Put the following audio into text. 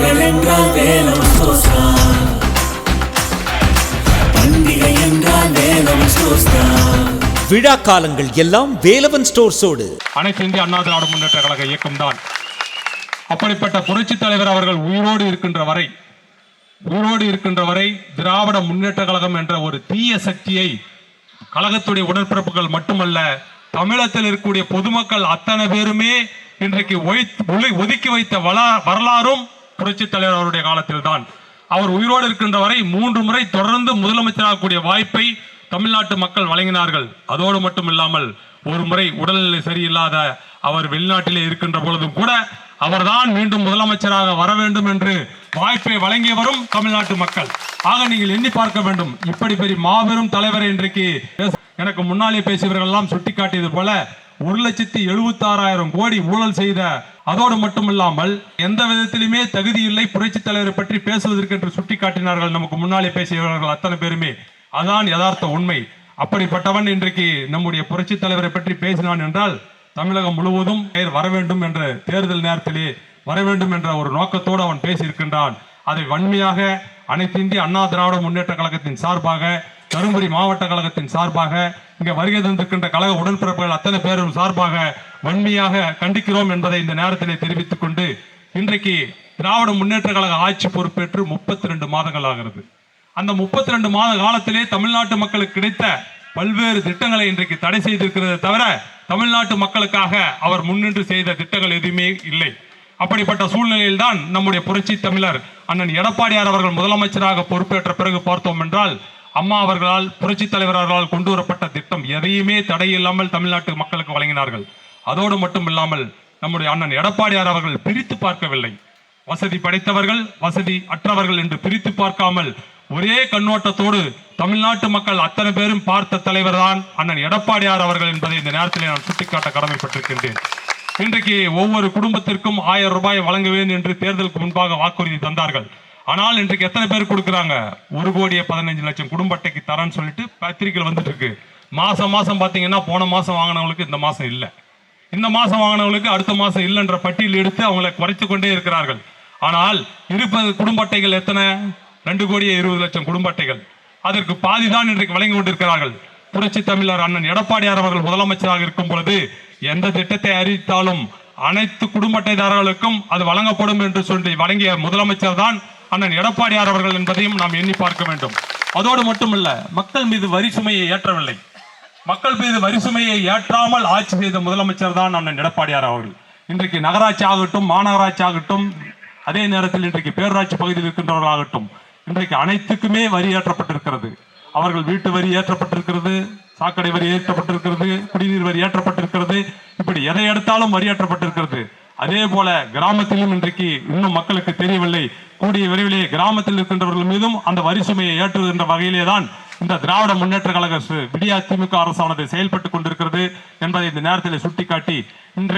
பண்டிகைகள் என்றால் வேலம் தான் பண்டிகை என்றால் வேலம் தான். விழா காலங்கள் எல்லாம் வேலவன் ஸ்டோர்ஸோடு. அனைத்து இந்திய அண்ணா திராவிட முன்னேற்ற கழக இயக்கம்தான் அப்படிப்பட்ட புரட்சி தலைவர் அவர்கள் உயிரோடு இருக்கின்ற வரை உயிரோடு இருக்கின்ற வரை திராவிட முன்னேற்ற கழகம் என்ற ஒரு தீய சக்தியை கழகத்துடைய உடற்பிறப்புகள் மட்டுமல்ல தமிழகத்தில் இருக்கக்கூடிய பொதுமக்கள் அத்தனை பேருமே இன்றைக்கு ஒதுக்கி வைத்த வளா- வரலாறும் புரட்சி தலைவர் அவருடைய காலத்தில் தான் அவர் உயிரோடு இருக்கின்ற வரை மூன்று முறை தொடர்ந்து முதலமைச்சராகக்கூடிய வாய்ப்பை தமிழ்நாட்டு மக்கள் வழங்கினார்கள். அதோடு மட்டும் இல்லாமல் ஒரு முறை உடல்நிலை சரியில்லாத அவர் வெளிநாட்டிலே இருக்கின்ற பொழுதும் கூட அவர்தான் மீண்டும் முதலமைச்சராக வர வேண்டும் என்று வாய்ப்பை வழங்கியவரும் தமிழ்நாட்டு மக்கள். ஆக நீங்கள் எண்ணி பார்க்க வேண்டும். இப்படி பெரிய மாபெரும் தலைவர் இன்றைக்கு எனக்கு முன்னாலே பேசியவர்கள் எல்லாம் சுட்டிக்காட்டியது போல ஒரு லட்சத்தி எழுபத்தி ஆறாயிரம் கோடி ஊழல் செய்த அதோடு மட்டுமில்லாமல் எந்த விதத்திலுமே தகுதி இல்லை புரட்சி தலைவரை பற்றி பேசுவதற்கு என்று சுட்டிக்காட்டினார்கள் நமக்கு முன்னாலே பேசியவர்கள் அத்தனை பேருமே. அதான் யதார்த்த உண்மை. அப்படிப்பட்டவன் இன்றைக்கு நம்முடைய புரட்சி தலைவரை பற்றி பேசினான் என்றால் தமிழகம் முழுவதும் பெயர் வர வேண்டும் என்ற தேர்தல் நேரத்திலே வர வேண்டும் என்ற ஒரு நோக்கத்தோடு அவன் பேசியிருக்கின்றான். அதை வன்மையாக அனைத்து இந்திய அண்ணா திராவிட முன்னேற்ற கழகத்தின் சார்பாக தருமபுரி மாவட்ட கழகத்தின் சார்பாக இங்கே வருகை தந்திருக்கின்ற கழக உடன்பிறப்புகள் அத்தனை பேரும் சார்பாக வன்மையாக கண்டிக்கிறோம் என்பதை இந்த நேரத்திலே தெரிவித்துக் கொண்டு இன்றைக்கு திராவிட முன்னேற்ற கழக ஆட்சி பொறுப்பேற்று முப்பத்தி ரெண்டு மாதங்கள் ஆகிறது. அந்த முப்பத்தி ரெண்டு மாத காலத்திலே தமிழ்நாட்டு மக்களுக்கு கிடைத்த பல்வேறு திட்டங்களை இன்றைக்கு தடை செய்திருக்கிறதை தவிர தமிழ்நாட்டு மக்களுக்காக அவர் முன்னின்று செய்த திட்டங்கள் எதுவுமே இல்லை. அப்படிப்பட்ட சூழ்நிலையில் தான் நம்முடைய புரட்சி தமிழர் அண்ணன் எடப்பாடியார் அவர்கள் முதலமைச்சராக பொறுப்பேற்ற பிறகு பார்த்தோம் என்றால் அம்மா அவர்களால் புரட்சி தலைவர் அவர்களால் கொண்டு வரப்பட்ட திட்டம் எதையுமே தடையில்லாமல் தமிழ்நாட்டு மக்களுக்கு வழங்கினார்கள். அதோடு மட்டும் இல்லாமல் நம்முடைய அண்ணன் எடப்பாடியார் அவர்கள் பிரித்து பார்க்கவில்லை. வசதி படைத்தவர்கள் வசதி அற்றவர்கள் என்று பிரித்து பார்க்காமல் ஒரே கண்ணோட்டத்தோடு தமிழ்நாட்டு மக்கள் அத்தனை பேரும் பார்த்த தலைவர் தான் அண்ணன் எடப்பாடியார் அவர்கள் என்பதை இந்த நேரத்தில் நான் சுட்டிக்காட்ட கடமைப்பட்டிருக்கின்றேன். இன்றைக்கு ஒவ்வொரு குடும்பத்திற்கும் ஆயிரம் ரூபாய் வழங்குவேன் என்று தேர்தலுக்கு முன்பாக வாக்குறுதி தந்தார்கள். ஆனால் இன்றைக்கு எத்தனை பேர் கொடுக்குறாங்க? ஒரு கோடியே பதினஞ்சு லட்சம் குடும்ப அட்டைக்கு தரேன்னு சொல்லிட்டு பத்திரிகைகள் வந்துட்டு இருக்கு. மாசம் மாசம் பார்த்தீங்கன்னா போன மாசம் வாங்கினவங்களுக்கு இந்த மாசம் இல்லை. இந்த மாசம் வாங்கினவங்களுக்கு அடுத்த மாசம் இல்லைன்ற பட்டியல் எடுத்து அவங்களை குறைத்து கொண்டே இருக்கிறார்கள். ஆனால் இருப்பது குடும்ப அட்டைகள் எத்தனை? ரெண்டு கோடியே இருபது லட்சம் குடும்ப அட்டைகள். அதற்கு பாதிதான் இன்றைக்கு வழங்கி கொண்டிருக்கிறார்கள். புரட்சி தமிழர் அண்ணன் எடப்பாடியார் அவர்கள் முதலமைச்சராக இருக்கும் பொழுது எந்த திட்டத்தை அறிவித்தாலும் அனைத்து குடும்ப அட்டைதாரர்களுக்கும் அது வழங்கப்படும் என்று சொல்லி வழங்கிய முதலமைச்சர் தான் அண்ணன் எடப்பாடியார் அவர்கள் என்பதையும் நாம் எண்ணி பார்க்க வேண்டும். அதோடு மட்டுமல்ல மக்கள் மீது வரி சுமையை ஏற்றவில்லை. மக்கள் மீது வரி சுமையை ஏற்றாமல் ஆட்சி செய்த முதலமைச்சர் தான் அண்ணன் எடப்பாடியார் அவர்கள். இன்றைக்கு நகராட்சி ஆகட்டும் மாநகராட்சி ஆகட்டும் அதே நேரத்தில் இன்றைக்கு பேரூராட்சி பகுதியில் இருக்கின்றவர்களாகட்டும் இன்றைக்கு அனைத்துக்குமே வரி ஏற்றப்பட்டிருக்கிறது. அவர்கள் வீட்டு வரி ஏற்றப்பட்டிருக்கிறது சாக்கடை வரி ஏற்றப்பட்டிருக்கிறது குடிநீர் வரி ஏற்றப்பட்டிருக்கிறது. இப்படி எதை எடுத்தாலும் வரி ஏற்றப்பட்டிருக்கிறது. அதே போல கிராமத்திலும் இன்றைக்கு இன்னும் மக்களுக்கு தெரியவில்லை. கூடிய விரைவிலே கிராமத்தில் இருக்கின்றவர்கள் மீதும் அந்த வரி சுமையை ஏற்றுகின்ற வகையிலே தான் இந்த திராவிட முன்னேற்ற கழக விடியா திமுக அரசானது செயல்பட்டுக் கொண்டிருக்கிறது என்பதை இந்த நேரத்தில் சுட்டிக்காட்டி இன்று